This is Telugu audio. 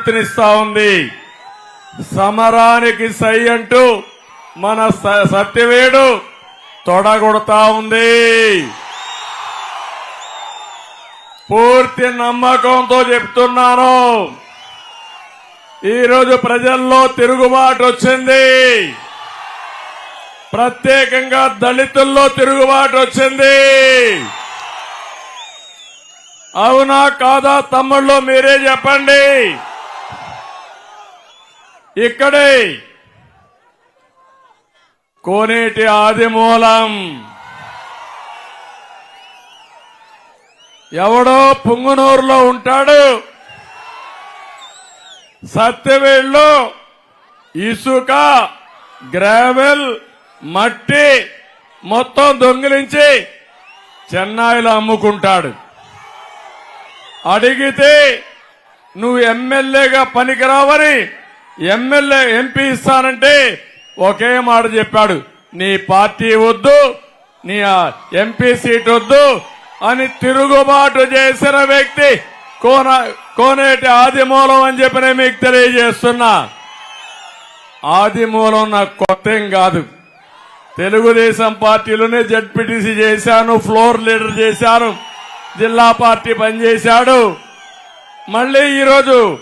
స్ఫూర్తినిస్తా ఉంది. సమరానికి సై అంటూ మన సత్యవేడు తొడగొడతా ఉంది. పూర్తి నమ్మకంతో చెప్తున్నాను. ఈరోజు ప్రజల్లో తిరుగుబాటు వచ్చింది. ప్రత్యేకంగా దళితుల్లో తిరుగుబాటు వచ్చింది. అవునా కాదా తమ్ముళ్ళు మీరే చెప్పండి. ఇక్కడే కోనేటి ఆదిమూలం. ఎవడో పుంగునూరులో ఉంటాడు. సత్యవేళ్ళు ఇసుక గ్రావెల్ మట్టి మొత్తం దొంగిలించి చెన్నైలో అమ్ముకుంటాడు. అడిగితే నువ్వు ఎమ్మెల్యేగా పనికిరావని ఎమ్మెల్యే ఎంపీ ఇస్తానంటే ఒకే మాట చెప్పాడు. నీ పార్టీ వద్దు నీ ఆ ఎంపీ సీట్ వద్దు అని తిరుగుబాటు చేసిన వ్యక్తి కోన కోనేటి ఆదిమూలం అని చెప్పి నేను మీకు తెలియజేస్తున్నా. ఆదిమూలం నాకు కొత్త ఏం కాదు. తెలుగుదేశం పార్టీలోనే జడ్పీటీసీ చేశాను ఫ్లోర్ లీడర్ చేశాను జిల్లా పార్టీ పనిచేశాడు. మళ్ళీ ఈరోజు